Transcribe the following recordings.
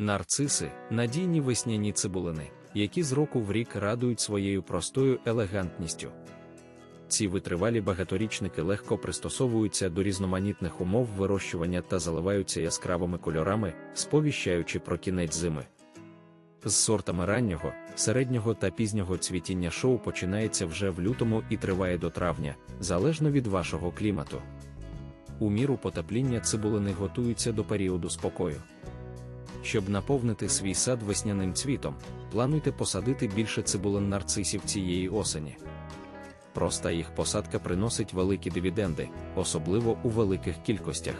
Нарциси надійні весняні цибулини, які з року в рік радують своєю простою елегантністю. Ці витривалі багаторічники легко пристосовуються до різноманітних умов вирощування та заливаються яскравими кольорами, сповіщаючи про кінець зими. З сортами раннього, середнього та пізнього цвітіння шоу починається вже в лютому і триває до травня, залежно від вашого клімату. У міру потепління цибулини готуються до періоду спокою. Щоб наповнити свій сад весняним цвітом, плануйте посадити більше цибулин нарцисів цієї осені. Проста їх посадка приносить великі дивіденди, особливо у великих кількостях.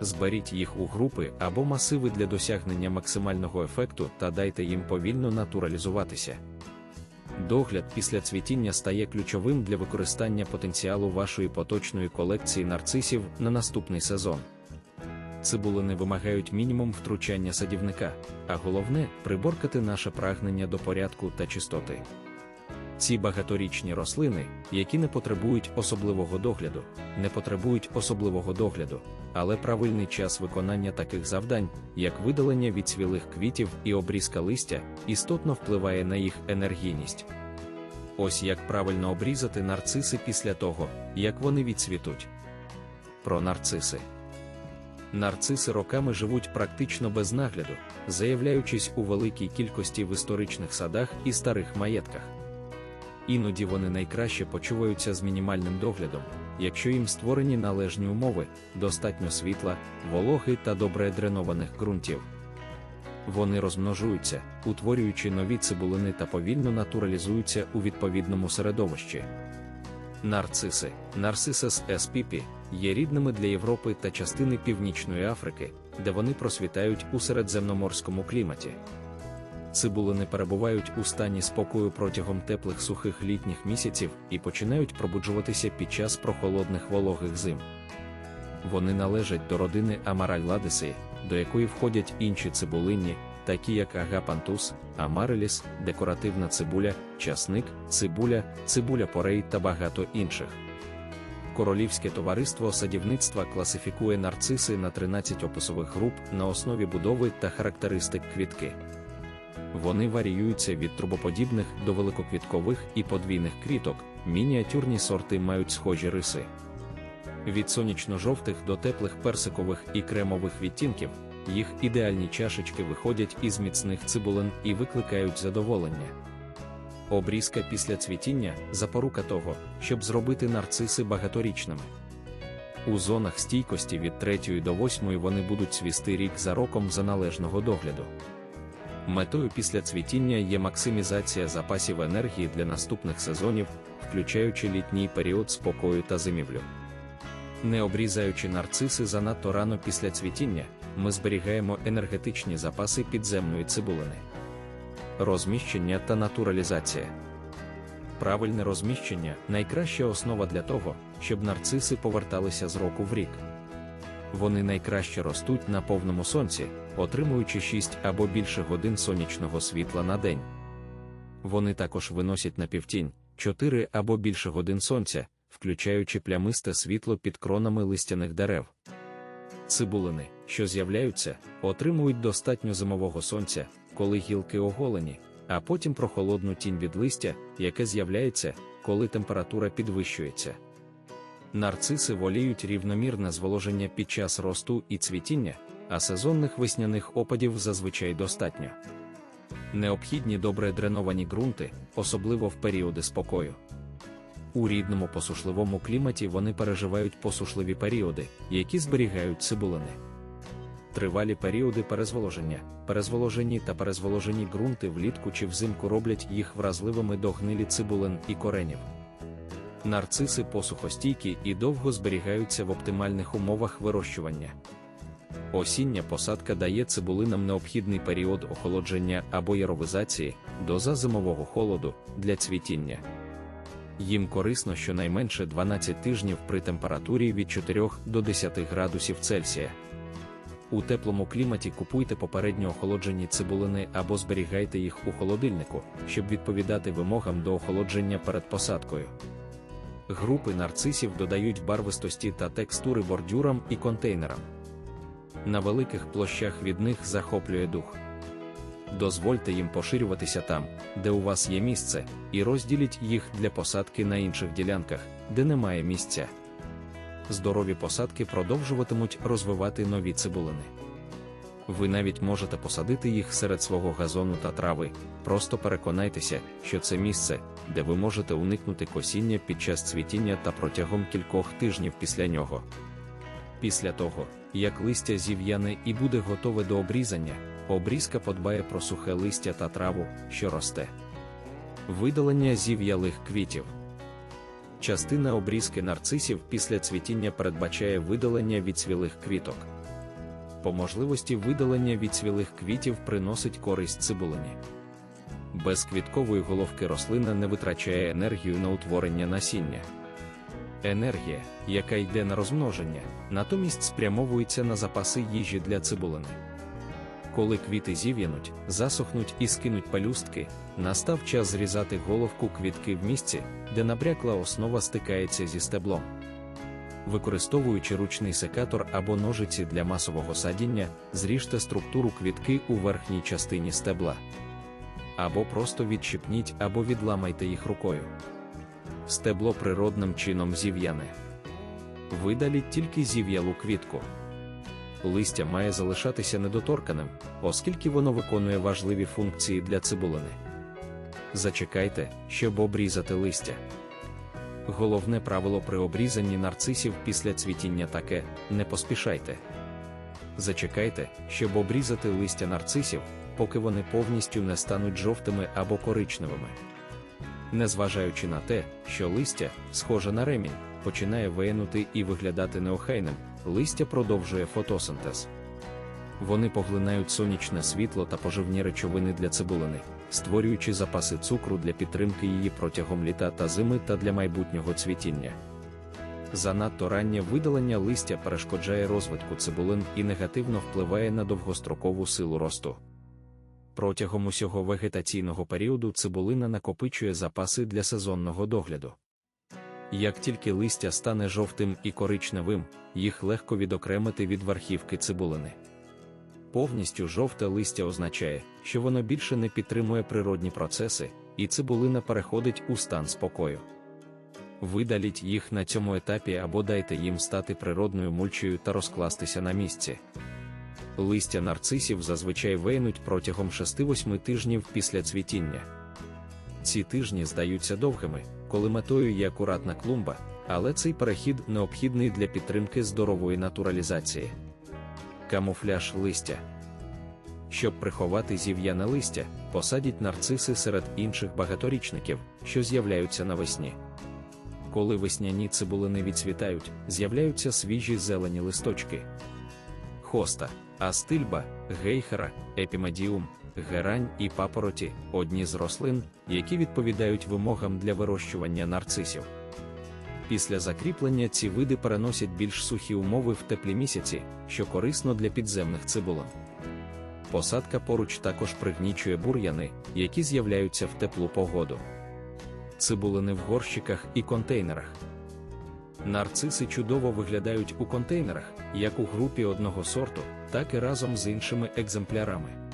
Зберіть їх у групи або масиви для досягнення максимального ефекту та дайте їм повільно натуралізуватися. Догляд після цвітіння стає ключовим для використання потенціалу вашої поточної колекції нарцисів на наступний сезон. Цибулини вимагають мінімум втручання садівника, а головне приборкати наше прагнення до порядку та чистоти. Ці багаторічні рослини, які не потребують особливого догляду, не потребують особливого догляду, але правильний час виконання таких завдань, як видалення відцвілих квітів і обрізка листя, істотно впливає на їх енергійність. Ось як правильно обрізати нарциси після того, як вони відцвітуть. Про нарциси. Нарциси роками живуть практично без нагляду, заявляючись у великій кількості в історичних садах і старих маєтках. Іноді вони найкраще почуваються з мінімальним доглядом, якщо їм створені належні умови, достатньо світла, вологи та добре дренованих ґрунтів. Вони розмножуються, утворюючи нові цибулини та повільно натуралізуються у відповідному середовищі. Нарциси, Нарцисес spp, є рідними для Європи та частини Північної Африки, де вони просвітають у середземноморському кліматі. Цибулини перебувають у стані спокою протягом теплих сухих літніх місяців і починають пробуджуватися під час прохолодних вологих зим. Вони належать до родини Амаральладисеї, до якої входять інші цибулинні, такі як агапантус, амареліс, декоративна цибуля, часник, цибуля, цибуля порей та багато інших. Королівське товариство садівництва класифікує нарциси на 13 описових груп на основі будови та характеристик квітки. Вони варіюються від трубоподібних до великоквіткових і подвійних квіток, мініатюрні сорти мають схожі риси. Від сонячно-жовтих до теплих персикових і кремових відтінків, їх ідеальні чашечки виходять із міцних цибулин і викликають задоволення. Обрізка після цвітіння запорука того, щоб зробити нарциси багаторічними. У зонах стійкості від 3 до 8 вони будуть цвісти рік за роком за належного догляду. Метою після цвітіння є максимізація запасів енергії для наступних сезонів, включаючи літній період спокою та зимівлю. Не обрізаючи нарциси занадто рано після цвітіння, ми зберігаємо енергетичні запаси підземної цибулини. Розміщення та натуралізація. Правильне розміщення найкраща основа для того, щоб нарциси поверталися з року в рік. Вони найкраще ростуть на повному сонці, отримуючи 6 або більше годин сонячного світла на день. Вони також виносять на півтінь 4 або більше годин сонця, включаючи плямисте світло під кронами листяних дерев. Цибулини, що з'являються, отримують достатньо зимового сонця, коли гілки оголені, а потім прохолодну тінь від листя, яке з'являється, коли температура підвищується. Нарциси воліють рівномірне зволоження під час росту і цвітіння, а сезонних весняних опадів зазвичай достатньо. Необхідні добре дреновані ґрунти, особливо в періоди спокою. У рідному посушливому кліматі вони переживають посушливі періоди, які зберігають цибулини. Тривалі періоди перезволоження, перезволожені та перезволожені ґрунти влітку чи взимку роблять їх вразливими до гнилі цибулин і коренів. Нарциси посухостійкі і довго зберігаються в оптимальних умовах вирощування. Осіння посадка дає цибулинам необхідний період охолодження або яровизації, доза зимового холоду для цвітіння. Їм корисно щонайменше 12 тижнів при температурі від 4 до 10 градусів Цельсія. У теплому кліматі купуйте попередньо охолоджені цибулини або зберігайте їх у холодильнику, щоб відповідати вимогам до охолодження перед посадкою. Групи нарцисів додають барвистості та текстури бордюрам і контейнерам. на великих площах від них захоплює дух. Дозвольте їм поширюватися там, де у вас є місце, і розділіть їх для посадки на інших ділянках, де немає місця. Здорові посадки продовжуватимуть розвивати нові цибулини. Ви навіть можете посадити їх серед свого газону та трави, просто переконайтеся, що це місце, де ви можете уникнути косіння під час цвітіння та протягом кількох тижнів після нього. Після того, як листя зів'яне і буде готове до обрізання, обрізка подбає про сухе листя та траву, що росте. Видалення зів'ялих квітів. Частина обрізки нарцисів після цвітіння передбачає видалення відцвілих квіток. По можливості видалення відцвілих квітів приносить користь цибулині. Без квіткової головки рослина не витрачає енергію на утворення насіння. Енергія, яка йде на розмноження, натомість спрямовується на запаси їжі для цибулини. Коли квіти зів'януть, засохнуть і скинуть пелюстки, настав час зрізати головку квітки в місці, де набрякла основа стикається зі стеблом. Використовуючи ручний секатор або ножиці для масового садіння, зріжте структуру квітки у верхній частині стебла. Або просто відщипніть або відламайте їх рукою. Стебло природним чином зів'яне. Видаліть тільки зів'ялу квітку. Листя має залишатися недоторканим, оскільки воно виконує важливі функції для цибулини. Зачекайте, щоб обрізати листя. Головне правило при обрізанні нарцисів після цвітіння таке: не поспішайте. Зачекайте, щоб обрізати листя нарцисів, поки вони повністю не стануть жовтими або коричневими. Незважаючи на те, що листя, схоже на ремінь, починає виянути і виглядати неохайним, листя продовжує фотосинтез. Вони поглинають сонячне світло та поживні речовини для цибулини, створюючи запаси цукру для підтримки її протягом літа та зими та для майбутнього цвітіння. Занадто раннє видалення листя перешкоджає розвитку цибулин і негативно впливає на довгострокову силу росту. Протягом усього вегетаційного періоду цибулина накопичує запаси для сезонного догляду. Як тільки листя стане жовтим і коричневим, їх легко відокремити від верхівки цибулини. Повністю жовте листя означає, що воно більше не підтримує природні процеси, і цибулина переходить у стан спокою. Видаліть їх на цьому етапі або дайте їм стати природною мульчею та розкластися на місці. Листя нарцисів зазвичай вейнуть протягом 6-8 тижнів після цвітіння. Ці тижні здаються довгими, коли метою є акуратна клумба, але цей перехід необхідний для підтримки здорової натуралізації. Камуфляж листя. Щоб приховати зів'яне листя, посадіть нарциси серед інших багаторічників, що з'являються навесні. Коли весняні цибулини відцвітають, з'являються свіжі зелені листочки. Хоста, астильба, гейхера, епімедіум, герань і папороті одні з рослин, які відповідають вимогам для вирощування нарцисів. Після закріплення ці види переносять більш сухі умови в теплі місяці, що корисно для підземних цибулин. Посадка поруч також пригнічує бур'яни, які з'являються в теплу погоду. Цибулини в горщиках і контейнерах. Нарциси чудово виглядають у контейнерах, як у групі одного сорту, так і разом з іншими екземплярами.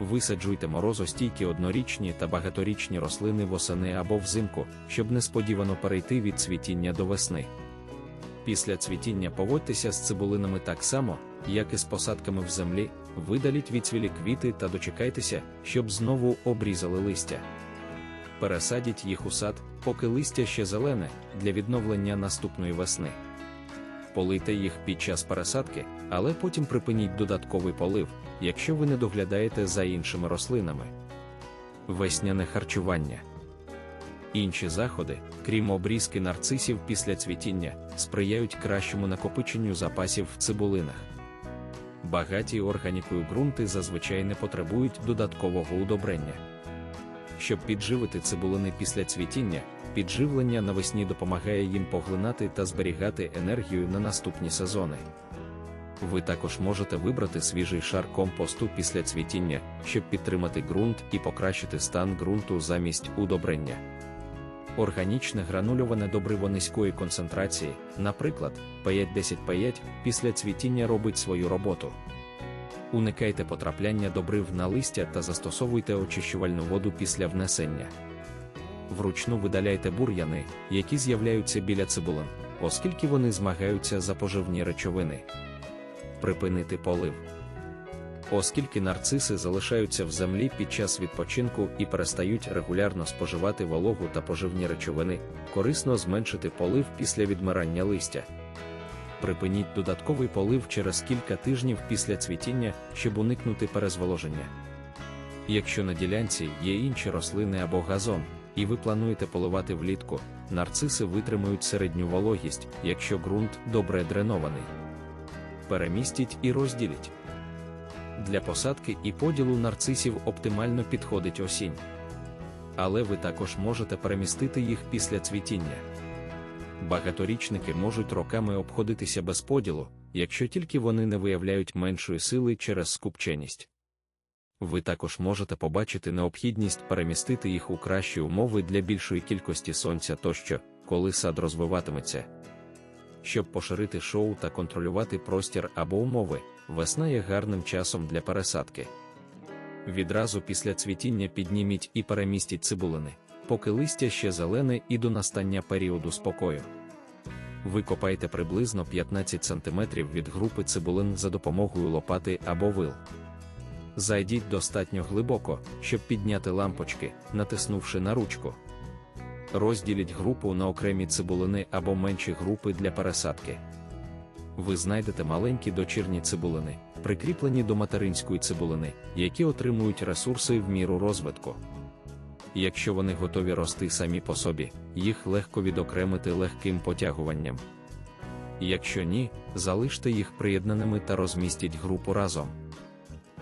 Висаджуйте морозостійкі однорічні та багаторічні рослини восени або взимку, щоб несподівано перейти від цвітіння до весни. Після цвітіння поводьтеся з цибулинами так само, як і з посадками в землі, видаліть відцвілі квіти та дочекайтеся, щоб знову обрізали листя. Пересадіть їх у сад, поки листя ще зелене, для відновлення наступної весни. Полийте їх під час пересадки, але потім припиніть додатковий полив, якщо ви не доглядаєте за іншими рослинами. Весняне харчування. Інші заходи, крім обрізки нарцисів після цвітіння, сприяють кращому накопиченню запасів в цибулинах. Багаті органікою ґрунти зазвичай не потребують додаткового удобрення. Щоб підживити цибулини після цвітіння, підживлення навесні допомагає їм поглинати та зберігати енергію на наступні сезони. Ви також можете вибрати свіжий шар компосту після цвітіння, щоб підтримати ґрунт і покращити стан ґрунту замість удобрення. Органічне гранульоване добриво низької концентрації, наприклад, P510P5, після цвітіння робить свою роботу. Уникайте потрапляння добрив на листя та застосовуйте очищувальну воду після внесення. Вручну видаляйте бур'яни, які з'являються біля цибулин, оскільки вони змагаються за поживні речовини. Припинити полив. Оскільки нарциси залишаються в землі під час відпочинку і перестають регулярно споживати вологу та поживні речовини, корисно зменшити полив після відмирання листя. Припиніть додатковий полив через кілька тижнів після цвітіння, щоб уникнути перезволоження. Якщо на ділянці є інші рослини або газон, і ви плануєте поливати влітку, нарциси витримують середню вологість, якщо ґрунт добре дренований. Перемістіть і розділіть. Для посадки і поділу нарцисів оптимально підходить осінь. Але ви також можете перемістити їх після цвітіння. Багаторічники можуть роками обходитися без поділу, якщо тільки вони не виявляють меншої сили через скупченість. Ви також можете побачити необхідність перемістити їх у кращі умови для більшої кількості сонця тощо, коли сад розвиватиметься. Щоб поширити шоу та контролювати простір або умови, весна є гарним часом для пересадки. Відразу після цвітіння підніміть і перемістіть цибулини, поки листя ще зелене і до настання періоду спокою. Викопайте приблизно 15 см від групи цибулин за допомогою лопати або вил. Зайдіть достатньо глибоко, щоб підняти лампочки, натиснувши на ручку. Розділіть групу на окремі цибулини або менші групи для пересадки. Ви знайдете маленькі дочірні цибулини, прикріплені до материнської цибулини, які отримують ресурси в міру розвитку. Якщо вони готові рости самі по собі, їх легко відокремити легким потягуванням. Якщо ні, залиште їх приєднаними та розмістіть групу разом.